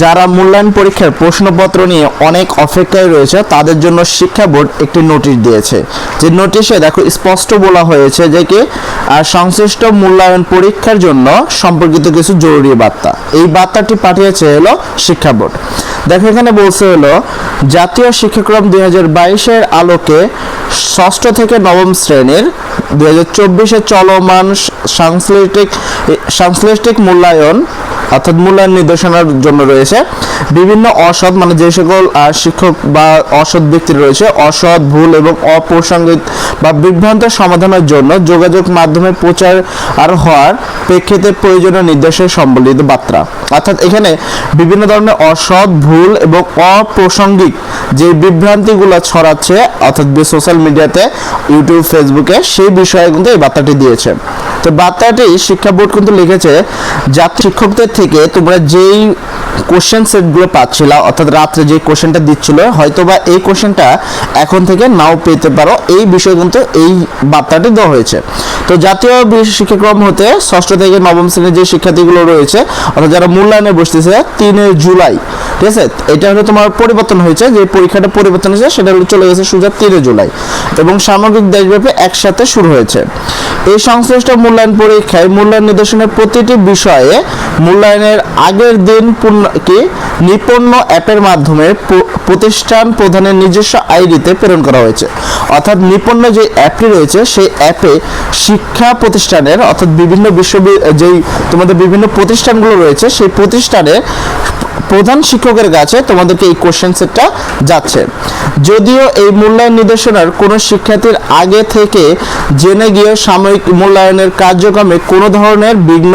যারা মূল্যায়ন পরীক্ষার প্রশ্নপত্র নিয়ে অনেক অপেক্ষায় রয়েছে, তাদের জন্য শিক্ষা বোর্ড একটি নোটিশ দিয়েছে। যে নোটিশে দেখো স্পষ্ট বলা হয়েছে যে কি সংশ্লিষ্ট মূল্যায়ন পরীক্ষার জন্য সম্পর্কিত কিছু জরুরি বার্তা। এই বার্তাটি পাঠিয়েছে হলো শিক্ষা বোর্ড। দেখো এখানে বলছে হলো, জাতীয় শিক্ষাক্রম দুই হাজার বাইশের আলোকে ষষ্ঠ থেকে নবম শ্রেণির দুই হাজার চব্বিশে চলমান সাংস্কৃতিক সাংশ্লিষ্টিক মূল্যায়ন অর্থাৎ মূল্যায়ন নির্দেশনার জন্য রয়েছে। বিভিন্ন অসৎ মানে যে সকল শিক্ষক বা অসৎ ব্যক্তি রয়েছে, অসৎ, ভুল এবং অপ্রাসঙ্গিক বা বিভ্রান্ত সমাধানের জন্য যোগাযোগ মাধ্যমে প্রচার আর হওয়ার প্রেক্ষিতে প্রয়োজনীয় নির্দেশের সম্বলিত বার্তা। অর্থাৎ এখানে বিভিন্ন ধরনের অসৎ, ভুল এবং অপ্রাসঙ্গিক যে বিভ্রান্তিগুলো ছড়াচ্ছে, অর্থাৎ সোশ্যাল মিডিয়াতে ইউটিউব ফেসবুকে সেই বিষয়ে কিন্তু এই বার্তাটি দিয়েছে। তো বার্তাটি শিক্ষা বোর্ড কিন্তু লিখেছে জাতীয় শিক্ষকদের থেকে তোমরা যেই কোশ্চেন সেটগুলো পাচ্ছিলা, অর্থাৎ রাত্রে যে কোশ্চেনটা দিচ্ছিল, হয়তোবা এই কোশ্চেনটা এখন থেকে নাও পেতে পারো। এই বিষয়ে কিন্তু এই বার্তাটি দেওয়া হয়েছে। তো জাতীয় বি- শিক্ষাক্রম হতে ষষ্ঠ থেকে নবম শ্রেণির যে শিক্ষার্থীগুলো রয়েছে, অর্থাৎ যারা মূল্যায়নে বসতেছে, তিনে জুলাই, ঠিক আছে? এটা হলো তোমার পরিবর্তন হয়েছে, যে পরীক্ষাটা পরিবর্তন হয়েছে, সেটা হলো চলে গেছে সোজা তিনে জুলাই। এবং সামগ্রিক দেশব্যাপী একসাথে শুরু হয়েছে। এই সংশ্লিষ্ট মূল্যায়ন পরীক্ষায় মূল্যায়ন নির্দেশনের প্রতিটি বিষয়ে মূল্যায়নের আগের দিন কি নিপন্ন অ্যাপের মাধ্যমে প্রতিষ্ঠান প্রধানের নিজস্ব আইডিতে প্রেরণ করা হয়েছে। অর্থাৎ নিপন্ন যে অ্যাপটি রয়েছে, সেই অ্যাপে শিক্ষা প্রতিষ্ঠানের, অর্থাৎ বিভিন্ন বিশ্ববি, যেই তোমাদের বিভিন্ন প্রতিষ্ঠানগুলো রয়েছে, সেই প্রতিষ্ঠানে প্রধান শিক্ষকের কাছে তোমাদেরকে এই কোশ্চেন সেটটা যাচ্ছে। যদিও এই মূল্যায়ন নির্দেশনার কোনো শিক্ষার্থীর আগে থেকে জেনে গিয়ে সাময়িক মূল্যায়নের কার্যক্রমে কোনো ধরনের বিঘ্ন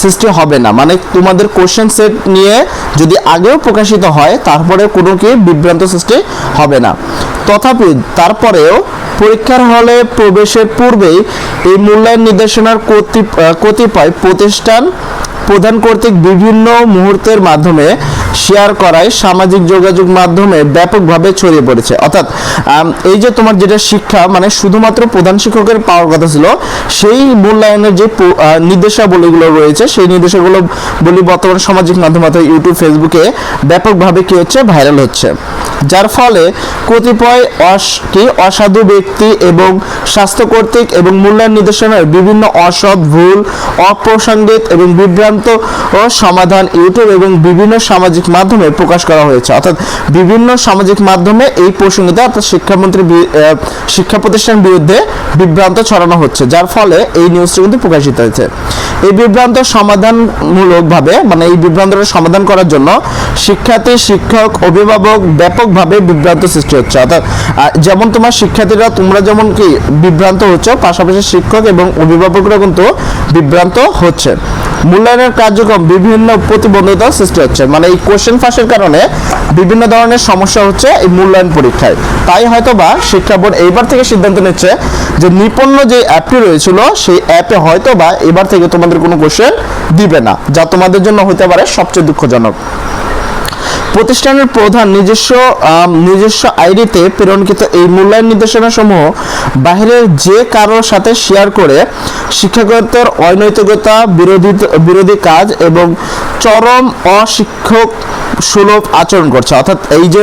সৃষ্টি হবে না। মানে তোমাদের কোশ্চেন সেট নিয়ে যদি আগেও প্রকাশিত হয় তারপরে কোনো কি বিভ্রান্ত সৃষ্টি হবে না। তথাপি তারপরেও পরীক্ষার হলে প্রবেশের পূর্বেই এই মূল্যায়ন নির্দেশনার কতিপয় প্রতিষ্ঠান প্রদান কর্তৃক বিভিন্ন মুহূর্তের মাধ্যমে শেয়ার করায় সামাজিক যোগাযোগ মাধ্যমে ব্যাপকভাবে ছড়িয়ে পড়েছে। অর্থাৎ এই যে তোমার যেটা শিক্ষা মানে শুধুমাত্র প্রধান শিক্ষকের পাওয়ার কথা ছিল, সেই মূল্যায়নের যে নির্দেশাবলীগুলো রয়েছে, সেই নির্দেশাগুলো বলি বর্তমানে সামাজিক মাধ্যম অর্থাৎ ইউটিউব ফেসবুকে ব্যাপকভাবে কি হচ্ছে? ভাইরাল হচ্ছে। যার ফলে কতিপয় অস কি অসাধু ব্যক্তি এবং স্বাস্থ্য কর্তৃক এবং মূল্যায়ন নির্দেশনার বিভিন্ন অসৎ, ভুল অপ্রাসঙ্গিক এবং বিভ্রান্ত ও সমাধান ইউটিউব এবং বিভিন্ন সামাজিক মাধ্যমে প্রকাশ করা হয়েছে। অর্থাৎ বিভিন্ন সামাজিক মাধ্যমে এই প্রসঙ্গিত অর্থাৎ শিক্ষামন্ত্রী শিক্ষা প্রতিষ্ঠান বিরুদ্ধে বিভ্রান্ত ছড়ানো হচ্ছে, যার ফলে এই নিউজটি কিন্তু প্রকাশিত হয়েছে। এই বিভ্রান্ত সমাধানমূলকভাবে মানে এই বিভ্রান্তটা সমাধান করার জন্য শিক্ষার্থী, শিক্ষক, অভিভাবক ব্যাপকভাবে বিভ্রান্ত সৃষ্টি হচ্ছে। অর্থাৎ যেমন তোমার শিক্ষার্থীরা, তোমরা যেমন কি বিভ্রান্ত হচ্ছে, পাশাপাশি শিক্ষক এবং অভিভাবকরা কিন্তু বিভ্রান্ত হচ্ছে। মূল্যায়নের কার্যক্রম বিভিন্ন প্রতিবন্ধকতা সৃষ্টি হচ্ছে। মানে এই কোশ্চেন ফাঁসের কারণে বিভিন্ন ধরনের সমস্যা হচ্ছে এই মূল্যায়ন পরীক্ষায়। তাই হয়তো বা শিক্ষা বোর্ড এইবার থেকে সিদ্ধান্ত নিচ্ছে যে নিপন্ন যে অ্যাপটি রয়েছিল, সেই অ্যাপে হয়তো বা এবার থেকে তোমাদের কোনো কোশ্চেন দিবে না যা তোমাদের জন্য হতে পারে সবচেয়ে দুঃখজনক। প্রতিষ্ঠানের প্রধান নিজস্ব নিজস্ব আইডিতে প্রেরণকৃত এই মূল্যায়ন নির্দেশনা সমূহ বাহিরের যে কারোর সাথে শেয়ার করে শিক্ষাগতের অনৈতিকতা, বিরোধী বিরোধী কাজ এবং চরম অশিক্ষক সুলভ আচরণ করছে। অর্থাৎ এই যে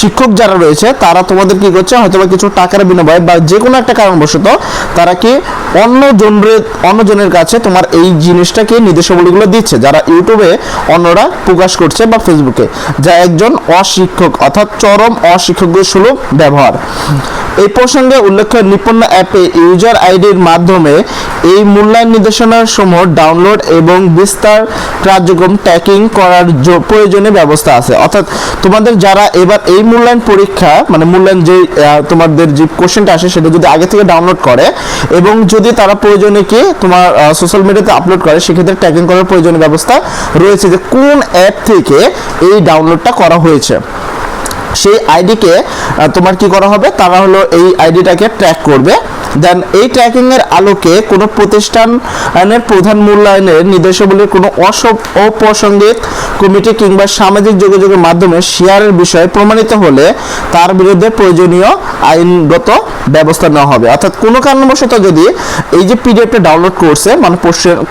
শিক্ষক যারা রয়েছে, তারা তোমাদের কি করছে? হয়তো বা কিছু টাকার বিনিময়ে বা যে কোনো একটা কারণবশত তারা কি অন্য জনের অন্যজনের কাছে তোমার এই জিনিসটাকে নির্দেশাবলীগুলো দিচ্ছে, যারা ইউটিউবে অন্যরা প্রকাশ করছে বা ফেসবুকে যা একজন অশিক্ষক অর্থাৎ চরম অশিক্ষক সুলভ ব্যবহার। এই প্রসঙ্গে উল্লেখ্য নিপন্ন অ্যাপে ইউজার আইডির মাধ্যমে এই মূল্যায়ন নির্দেশনার সমূহ ডাউনলোড এবং বিস্তার কার্যক্রম ট্র্যাকিং করার প্রয়োজনীয় ব্যবস্থা আছে। অর্থাৎ তোমাদের যারা এবার এই মূল্যায়ন পরীক্ষা মানে মূল্যায়ন যে তোমাদের যে কোশ্চেনটা আসে সেটা যদি আগে থেকে ডাউনলোড করে এবং যদি তারা প্রয়োজনে কি তোমার সোশ্যাল মিডিয়াতে আপলোড করে, সেক্ষেত্রে ট্র্যাকিং করার প্রয়োজনীয় ব্যবস্থা রয়েছে যে কোন অ্যাপ থেকে এই ডাউনলোডটা করা হয়েছে। সেই আইডিকে তোমার কি করা হবে? তারা হলো এই আইডিটাকে ট্র্যাক করবে। দেন এই ট্র্যাকিং এর আলোকে কোনো প্রতিষ্ঠানের প্রধান মূল্যায়নের নির্দেশাবলীর কোনো অসব অপ্রাসঙ্গিক কমিটি কিংবা সামাজিক যোগাযোগের মাধ্যমে শেয়ারের বিষয়ে প্রমাণিত হলে তার বিরুদ্ধে প্রয়োজনীয় আইনগত ব্যবস্থা নেওয়া হবে। অর্থাৎ কোনো কারণবশত যদি এই যে পিডিএফটা ডাউনলোড করছে মানে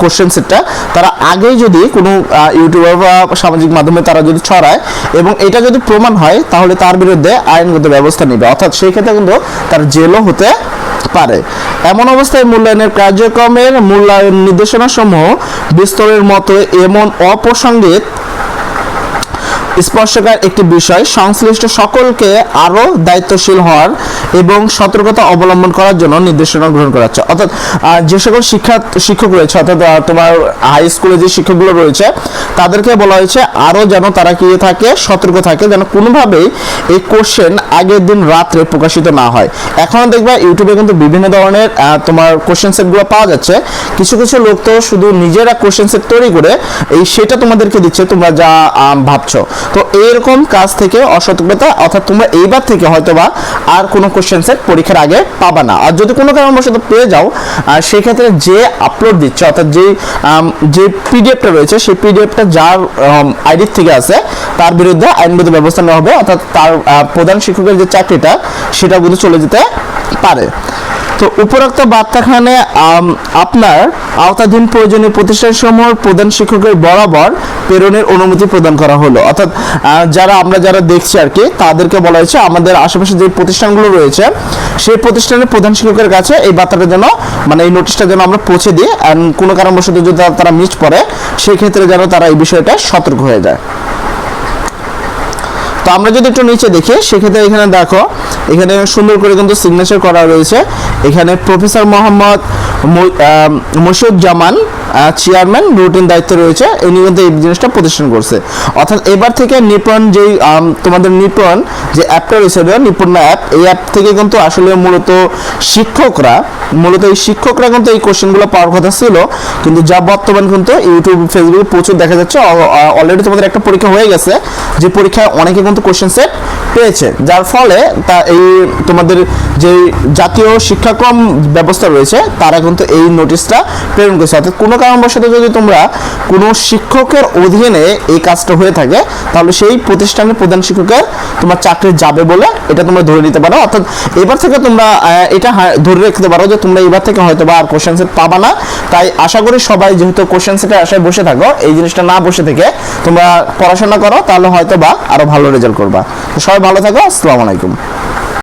কোশ্চেন সেটটা তারা আগেই যদি কোনো ইউটিউবার বা সামাজিক মাধ্যমে তারা যদি ছড়ায় এবং এটা যদি প্রমাণ হয়, তাহলে তার বিরুদ্ধে আইনগত ব্যবস্থা নেবে। অর্থাৎ সেই ক্ষেত্রে কিন্তু তার জেলও হতে পারে। এমন অবস্থায় মূল্যায়নের কার্যক্রমের মূল্যায়ন নির্দেশনা সমূহ বিস্তরের মতো এমন অপ্রাসঙ্গিক স্পর্শকার একটি বিষয়, সংশ্লিষ্ট সকলকে আরও দায়িত্বশীল হওয়ার এবং সতর্কতা অবলম্বন করার জন্য নির্দেশনা গ্রহণ করা হচ্ছে। অর্থাৎ যে সকল শিক্ষা শিক্ষক রয়েছে, অর্থাৎ তোমার হাই স্কুলে যে শিক্ষকগুলো রয়েছে, তাদেরকে বলা হয়েছে আরও যেন তারা কি থাকে, সতর্ক থাকে, যেন কোনোভাবেই এই কোশ্চেন আগের দিন রাত্রে প্রকাশিত না হয়। এখন দেখবা ইউটিউবে কিন্তু বিভিন্ন ধরনের তোমার কোশ্চেন সেটগুলো পাওয়া যাচ্ছে। কিছু কিছু লোক তো শুধু নিজেরা কোশ্চেন সেট তৈরি করে এই সেটা তোমাদেরকে দিচ্ছে, তোমরা যা ভাবছ। তো এরকম কাজ থেকে অসতর্কতা, অর্থাৎ তোমরা এইবার থেকে হয়তোবা আর কোনো কোশ্চেন সেট পরীক্ষার আগে পাবা না। আর যদি কোনো কারণবশত পেয়ে যাও আর সেই ক্ষেত্রে যে আপলোড দিচ্ছে, অর্থাৎ যে যে পিডিএফটা রয়েছে, সেই পিডিএফটা যার আইডির থেকে আছে, তার বিরুদ্ধে আইনগত ব্যবস্থা নেওয়া হবে, অর্থাৎ তার প্রধান শিক্ষকের যে চাকরিটা সেটা কিন্তু চলে যেতে পারে। তো উপরোক্ত বার্তাখানে আপনার আওতাধীন প্রয়োজনীয় প্রতিষ্ঠানসমূহ প্রধান শিক্ষকের বরাবর প্রেরণের অনুমতি প্রদান করা হলো। অর্থাৎ যারা, আমরা যারা দেখছি আর কি, তাদেরকে বলা হয়েছে আমাদের আশেপাশে যে প্রতিষ্ঠানগুলো রয়েছে, সেই প্রতিষ্ঠানের প্রধান শিক্ষকের কাছে এই বার্তাটা যেন মানে এই নোটিশটা যেন আমরা পৌঁছে দিই কোনো কারণবশত যদি তারা- মিস করে, সেই ক্ষেত্রে যেন তারা এই বিষয়টা সতর্ক হয়ে যায়। তো আমরা যদি একটু নিচে দেখি, সেক্ষেত্রে এখানে দেখো, এখানে সুন্দর করে কিন্তু সিগনেচার করা রয়েছে। এখানে professor Mohammad Masud Zaman chairman routine দায়িত্ব রয়েছে। ইনি কিন্তু এই জিনিসটা প্রতিষ্ঠান করছে। অর্থাৎ এবার থেকে নিপন যেই তোমাদের নিপন যে অ্যাপটা রয়েছে না, নিপুণ অ্যাপ এই অ্যাপ থেকে কিন্তু আসলে মূলত শিক্ষকরা মূলত এই শিক্ষকরা কিন্তু এই কোশ্চেনগুলো পাওয়ার কথা ছিল। কিন্তু যা বর্তমান কিন্তু ইউটিউব ফেসবুকে প্রচুর দেখা যাচ্ছে। অলরেডি তোমাদের একটা পরীক্ষা হয়ে গেছে। যে পরীক্ষায় অনেকে কিন্তু কোশ্চেন সেট পেয়েছে যার ফলে তা এই তোমাদের যে জাতীয় শিক্ষাক্রম ব্যবস্থা রয়েছে, তারা কিন্তু এই নোটিশটা প্রেরণ করেছে। অর্থাৎ কোনো কারণবশত যদি তোমরা কোনো শিক্ষকের অধীনে এই কাজটা হয়ে থাকে, তাহলে সেই প্রতিষ্ঠানের প্রধান শিক্ষকের তোমার চাকরি যাবে বলে এটা তোমরা ধরে নিতে পারো। অর্থাৎ এবার থেকে তোমরা এটা ধরে রাখতে পারো যে তোমরা এবার থেকে হয়তো বা আর কোশ্চেন সেট পাবা না। তাই আশা করি সবাই যেহেতু কোশ্চেন সেটের আশায় বসে থাকো, এই জিনিসটা না বসে থেকে তোমরা পড়াশোনা করো, তাহলে হয়তো বা আরও ভালো রেজাল্ট করবা। তো সবাই ভালো থাকো আসসালামু আলাইকুম।